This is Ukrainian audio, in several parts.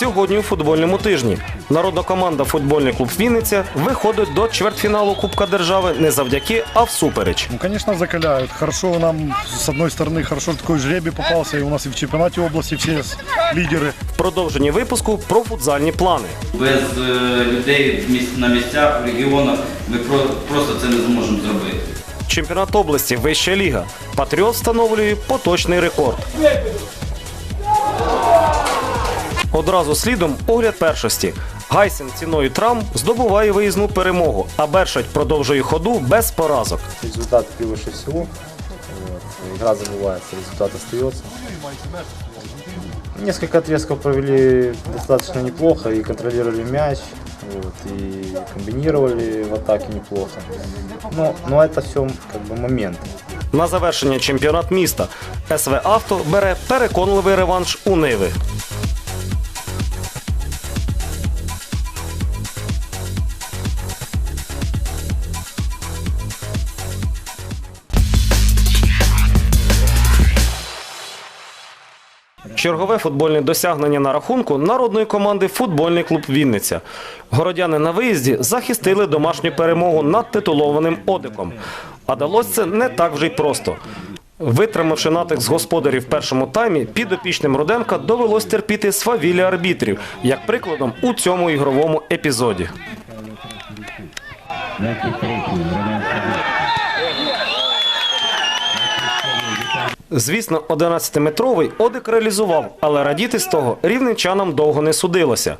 сьогодні у футбольному тижні. Народна команда футбольний клуб Вінниця виходить до чвертьфіналу Кубка держави не завдяки, а всупереч. Ну, конечно, закаляют. Хорошо нам, с одной стороны, хорошо такой жребий попался. И у нас и в чемпионате области все с- лидеры. В продовженні випуску про футзальні плани. Без е, людей на місцях, в регіонах ми про- просто це не зможемо зробити. Чемпіонат області Вища ліга. Патріот встановлює поточний рекорд. Одразу слідом огляд першості. Гайсен ціною травм здобуває виїзну перемогу, а Бершать продовжує ходу без поразок. результат превыше всего. Вот. Игра забывается, результат остается. Несколько отрезков провели достаточно неплохо и контролировали мяч, вот, и комбинировали в атаке неплохо. Но, но это все как бы момент. На завершення чемпіонат міста СВ Авто бере переконливий реванш у Ниви. Чергове футбольне досягнення на рахунку народної команди футбольний клуб Вінниця. Городяни на виїзді захистили домашню перемогу над титулованим Одиком. А далось це не так вже й просто. Витримавши натиск з господарів в першому таймі, підопічним Руденка довелось терпіти свавілля арбітрів, як прикладом у цьому ігровому епізоді. Звісно, 11-метровий Одик реалізував, але радіти з того рівненчанам довго не судилося.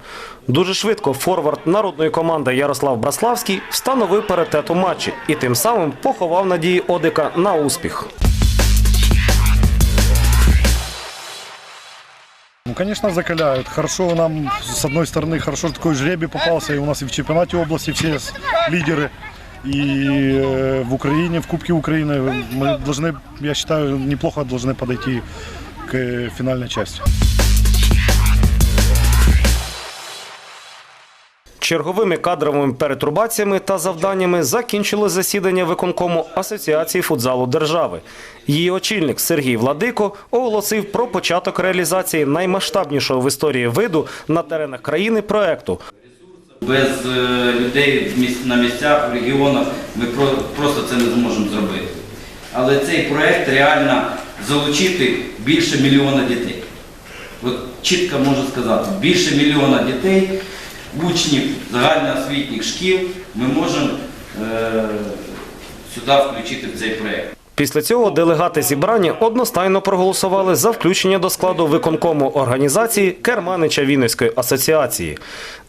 Дуже швидко форвард народної команди Ярослав Браславський встановив паритет у матчі і тим самим поховав надії Одика на успіх. Ну, конечно, закаляют. Хорошо нам, с одной стороны, хорошо такой жребий попался. И у нас и в чемпионате области все лидеры. И э, в Украине, в Кубке Украины мы должны, я считаю, неплохо должны подойти к э, финальной части. Черговими кадровими перетрубаціями та завданнями закінчило засідання виконкому Асоціації футзалу держави. Її очільник Сергій Владико оголосив про початок реалізації наймасштабнішого в історії виду на теренах країни проекту. без е, людей на місцях, в регіонах ми просто це не зможемо зробити. Але цей проект реально залучити більше мільйона дітей. От чітко можу сказати, більше мільйона дітей, учнів загальноосвітніх шкіл ми можемо е, сюди включити в цей проект. Після цього делегати зібрання одностайно проголосували за включення до складу виконкому організації Керманича Вінницької асоціації.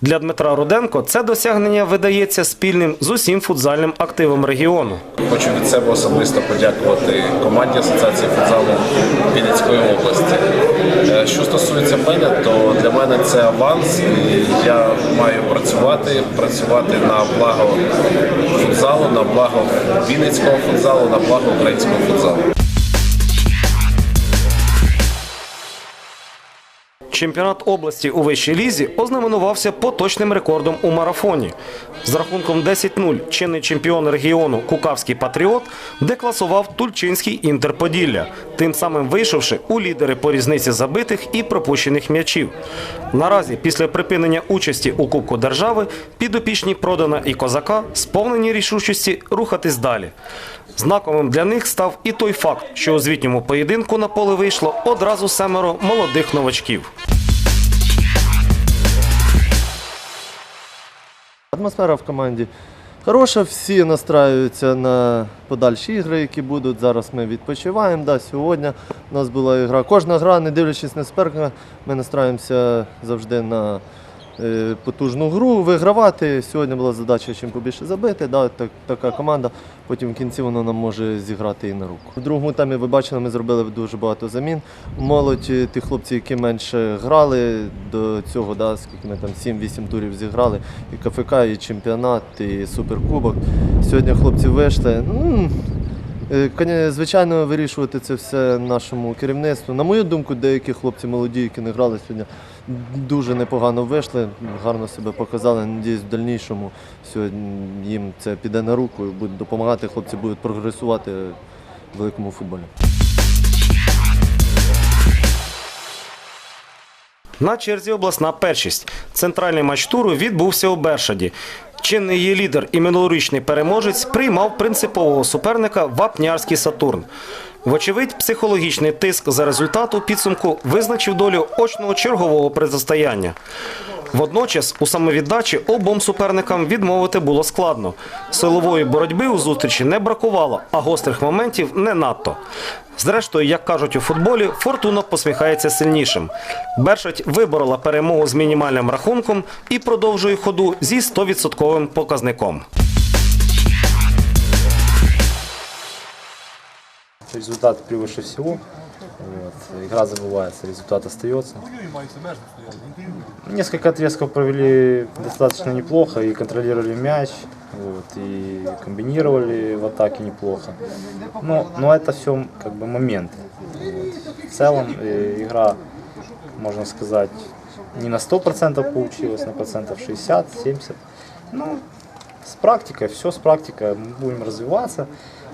Для Дмитра Руденко це досягнення видається спільним з усім футзальним активом регіону. Хочу від себе особисто подякувати команді Асоціації футзалу Вінницької області. Е, Що стосується мене, то для мене це аванс. І я маю працювати, працювати на благо футзалу, на благо Вінницького футзалу, на благо українського футзалу. Чемпіонат області у вищій лізі ознаменувався поточним рекордом у марафоні. З рахунком 10-0 чинний чемпіон регіону Кукавський Патріот декласував Тульчинський Інтер Поділля, тим самим вийшовши у лідери по різниці забитих і пропущених м'ячів. Наразі, після припинення участі у Кубку держави, підопічні продана і козака сповнені рішучості рухатись далі. Знаковим для них став і той факт, що у звітньому поєдинку на поле вийшло одразу семеро молодих новачків. Атмосфера в команді хороша, всі настраюються на подальші ігри, які будуть. Зараз ми відпочиваємо. Да, сьогодні у нас була ігра. Кожна гра, не дивлячись на суперника, ми настраюємося завжди на потужну гру, вигравати. Сьогодні була задача чим побільше забити. Да, так, така команда. Потім в кінці вона нам може зіграти і на руку. У другому таймі ви бачили, ми зробили дуже багато замін. Молодь, е, ті хлопці, які менше грали до цього, да, скільки ми там 7-8 турів зіграли, і КФК, і чемпіонат, і суперкубок. Сьогодні хлопці вийшли. Е, Звичайно, вирішувати це все нашому керівництву. На мою думку, деякі хлопці молоді, які не грали сьогодні, дуже непогано вийшли, гарно себе показали. Надіюсь, в дальнішому сьогодні їм це піде на руку і будуть допомагати. Хлопці будуть прогресувати в великому футболі. На черзі обласна першість. Центральний матч туру відбувся у Бершаді. Чинний її лідер і минулорічний переможець приймав принципового суперника Вапнярський Сатурн. Вочевидь, психологічний тиск за результату підсумку визначив долю очного чергового протистояння. Водночас у самовіддачі обом суперникам відмовити було складно. Силової боротьби у зустрічі не бракувало, а гострих моментів не надто. Зрештою, як кажуть у футболі, фортуна посміхається сильнішим. Бершать виборола перемогу з мінімальним рахунком і продовжує ходу зі 100% показником. Результат превыше всего. Вот. Игра забывается, результат остается. Несколько отрезков провели достаточно неплохо и контролировали мяч, вот, и комбинировали в атаке неплохо. Но, но это все как бы моменты. Вот. В целом э, игра, можно сказать, не на 100% получилась, на процентов 60-70. Ну, с практикой, все с практикой, мы будем развиваться.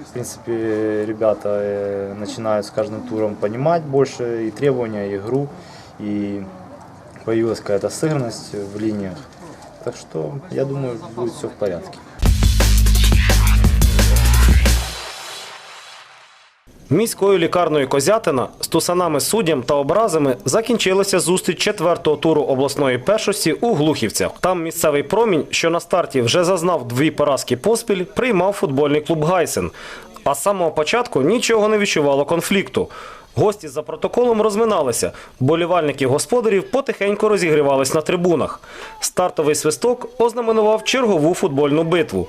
В принципе, ребята э, начинают с каждым туром понимать больше и требования, и игру, и появилась какая-то сыгранность в линиях. Так что, я думаю, будет все в порядке. Міською лікарною Козятина з тусанами суддям та образами закінчилася зустріч четвертого туру обласної першості у Глухівцях. Там місцевий промінь, що на старті вже зазнав дві поразки поспіль, приймав футбольний клуб Гайсен. А з самого початку нічого не відчувало конфлікту. Гості за протоколом розминалися. Болівальники господарів потихеньку розігрівались на трибунах. Стартовий свисток ознаменував чергову футбольну битву.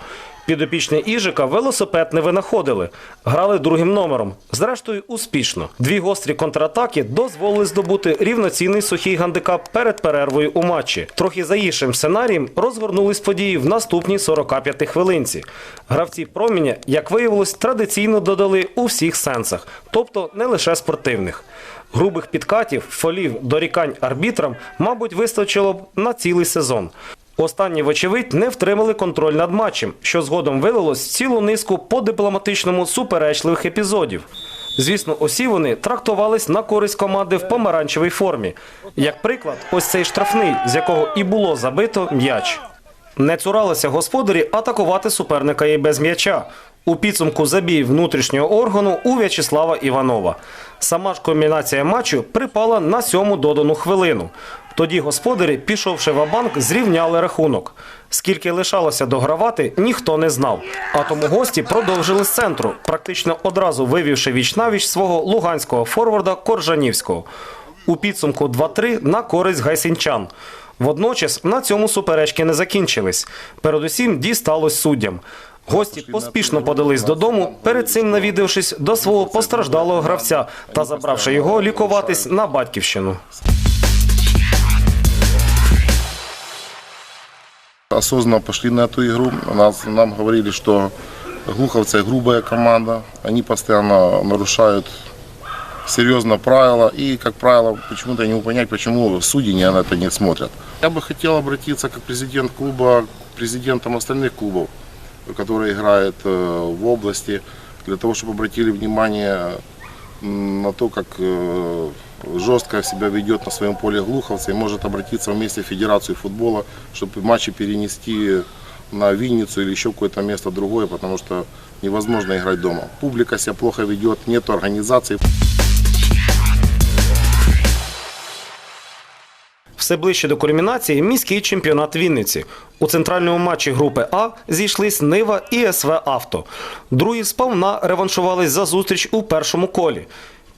Підопічні Іжика велосипед не винаходили. Грали другим номером. Зрештою, успішно. Дві гострі контратаки дозволили здобути рівноцінний сухий гандикап перед перервою у матчі. Трохи за іншим сценарієм розгорнулись події в наступній 45 хвилинці. Гравці проміня, як виявилось, традиційно додали у всіх сенсах, тобто не лише спортивних. Грубих підкатів, фолів, дорікань арбітрам, мабуть, вистачило б на цілий сезон. Останні, вочевидь, не втримали контроль над матчем, що згодом вилилось в цілу низку по дипломатичному суперечливих епізодів. Звісно, усі вони трактувались на користь команди в помаранчевій формі. Як приклад, ось цей штрафний, з якого і було забито м'яч. Не цуралися господарі атакувати суперника і без м'яча. У підсумку забій внутрішнього органу у В'ячеслава Іванова. Сама ж комбінація матчу припала на сьому додану хвилину. Тоді господарі, пішовши в банк зрівняли рахунок. Скільки лишалося догравати, ніхто не знав. А тому гості продовжили з центру, практично одразу вивівши віч-навіч свого луганського форварда Коржанівського. У підсумку 2-3 на користь гайсінчан. Водночас на цьому суперечки не закінчились. Передусім дісталось суддям. Гості поспішно подались додому, перед цим навідавшись до свого постраждалого гравця та забравши його лікуватись на батьківщину. осознанно пошли на эту игру. Нас, нам говорили, что Глуховцы грубая команда. Они постоянно нарушают серьезно правила. И, как правило, почему-то не понять, почему судьи не на это не смотрят. Я бы хотел обратиться как президент клуба к президентам остальных клубов, которые играют э, в области, для того, чтобы обратили внимание на то, как э, жестко себя ведет на своем поле Глуховцы и может обратиться вместе в Федерацию футбола, чтобы матчи перенести на Винницу или еще какое-то место другое, потому что невозможно играть дома. Публика себя плохо ведет, нет организации. Все ближче до кульмінації міський чемпіонат Вінниці. У центральному матчі групи А зійшлись Нива і СВ Авто. Другі сповна реваншувались за зустріч у першому колі.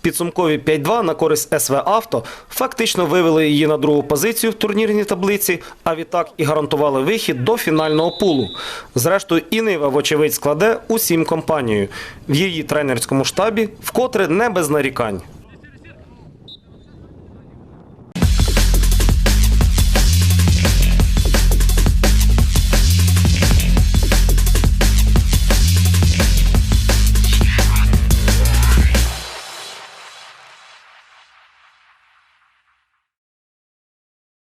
Підсумкові 5-2 на користь СВ Авто фактично вивели її на другу позицію в турнірній таблиці, а відтак і гарантували вихід до фінального пулу. Зрештою, і Нива, вочевидь, складе усім компанією. В її тренерському штабі вкотре не без нарікань.